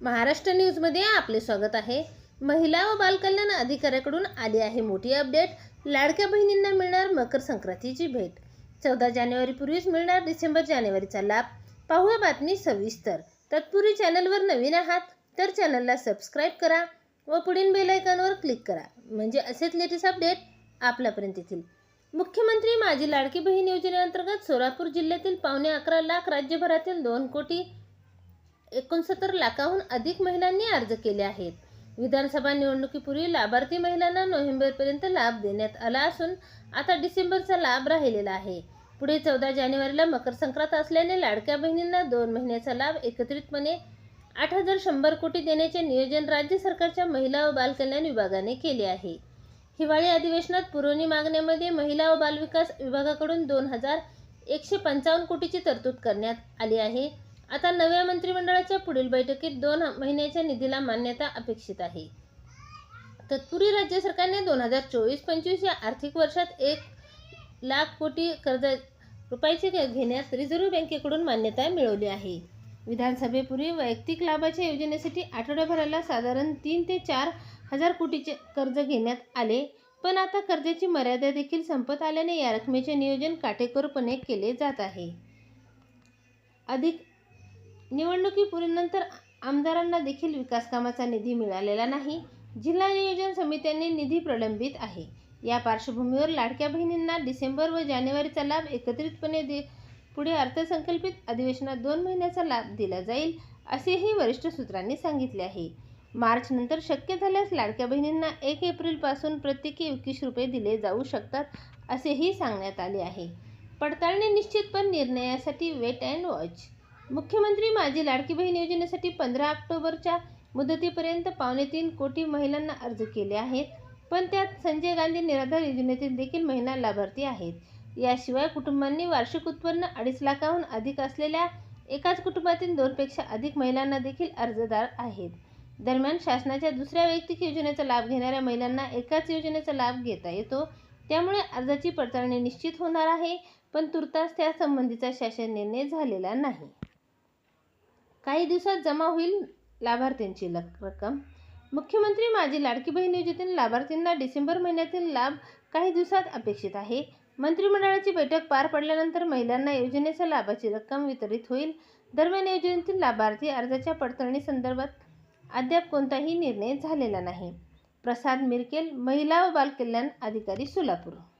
महाराष्ट्र न्यूजमध्ये आपले स्वागत आहे. महिला व बालकल्याण अधिकाऱ्याकडून आली आहे मोठी अपडेट. लाडक्या बहिणींना मिळणार मकर संक्रांतीची भेट. चौदा जानेवारीपूर्वीच मिळणार डिसेंबर जानेवारीचा लाभ. पाहूया बातमी सविस्तर. तत्पूर्वी चॅनलवर नवीन आहात तर चॅनलला सबस्क्राईब करा व पुढील बेलायकॉनवर क्लिक करा. म्हणजे असेच लेटेस्ट अपडेट आपल्यापर्यंत येतील. मुख्यमंत्री माझी लाडकी बहीण योजनेअंतर्गत सोलापूर जिल्ह्यातील पावणे अकरा लाख राज्यभरातील दोन कोटी एकोणसत्तर लाखाहून अधिक महिलांनी अर्ज केले आहेत. विधानसभा निवडणुकीपूर्वी लाभार्थी महिलांना नोव्हेंबरपर्यंत लाभ देण्यात आला असून आता डिसेंबरचा लाभ राहिलेला आहे. पुढे चौदा जानेवारीला मकर संक्रांत असल्याने लाडक्या बहिणींना दोन महिन्याचा लाभ एकत्रितपणे आठ हजार शंभर कोटी देण्याचे नियोजन राज्य सरकारच्या महिला व बालकल्याण विभागाने केले आहे. हिवाळी अधिवेशनात पुरवणी मागण्यामध्ये महिला व बालविकास विभागाकडून दोन हजार एकशे पंचावन्न कोटीची तरतूद करण्यात आली आहे. आता नव्या मंत्रिमंडळाच्या पुढील बैठकीत दोन महिन्याच्या निधीला मान्यता अपेक्षित आहे. तत्पूर्वी राज्य सरकारने दोन हजार चोवीस पंचवीस या आर्थिक वर्षात एक लाख कोटी कर्ज रुपयाचे घेण्यास रिझर्व्ह बँकेकडून मान्यता मिळवली आहे. विधानसभेपूर्वी वैयक्तिक लाभाच्या योजनेसाठी आठवड्याभराला साधारण तीन ते चार हजार कोटीचे कर्ज घेण्यात आले पण आता कर्जाची मर्यादा देखील संपत आल्याने या रकमेचे नियोजन काटेकोरपणे केले जात आहे. अधिक निवडणुकीपूर्वीनंतर आमदारांना देखील विकासकामाचा निधी मिळालेला नाही. जिल्हा नियोजन समित्यांनी निधी प्रलंबित आहे. या पार्श्वभूमीवर लाडक्या बहिणींना डिसेंबर व जानेवारीचा लाभ एकत्रितपणे दे पुढे अर्थसंकल्पित अधिवेशनात दोन महिन्याचा लाभ दिला जाईल असेही वरिष्ठ सूत्रांनी सांगितले आहे. मार्चनंतर शक्य झाल्यास लाडक्या बहिणींना एक एप्रिलपासून प्रत्येकी एकवीस रुपये दिले जाऊ शकतात असेही सांगण्यात आले आहे. पडताळणी निश्चित पण निर्णयासाठी वेट अँड वॉच मुख्यमंत्री माझी लाडकी बहीण योजनेसाठी पंधरा ऑक्टोबरच्या मुदतीपर्यंत पावणे तीन कोटी महिलांना अर्ज केले आहेत. पण त्यात संजय गांधी निराधार योजनेतील देखील महिला लाभार्थी आहेत. याशिवाय कुटुंबांनी वार्षिक उत्पन्न अडीच लाखाहून अधिक असलेल्या एकाच कुटुंबातील दोनपेक्षा अधिक महिलांना देखील अर्जदार आहेत. दरम्यान शासनाच्या दुसऱ्या वैयक्तिक योजनेचा लाभ घेणाऱ्या महिलांना एकाच योजनेचा लाभ घेता येतो. त्यामुळे अर्जाची पडताळणी निश्चित होणार आहे पण तुर्तास त्यासंबंधीचा शासन निर्णय झालेला नाही. काही दिवसात जमा होईल लाभार्थ्यांची रक्कम. मुख्यमंत्री माझी लाडकी बहीण योजनेतील लाभार्थींना डिसेंबर महिन्यातील लाभ काही दिवसात अपेक्षित आहे. मंत्रिमंडळाची बैठक पार पडल्यानंतर महिलांना योजनेच्या लाभाची रक्कम वितरित होईल. दरम्यान योजनेतील लाभार्थी अर्जाच्या पडताळणी संदर्भात अद्याप कोणताही निर्णय झालेला नाही. प्रसाद मिरकेल महिला व बालकल्याण अधिकारी सोलापूर.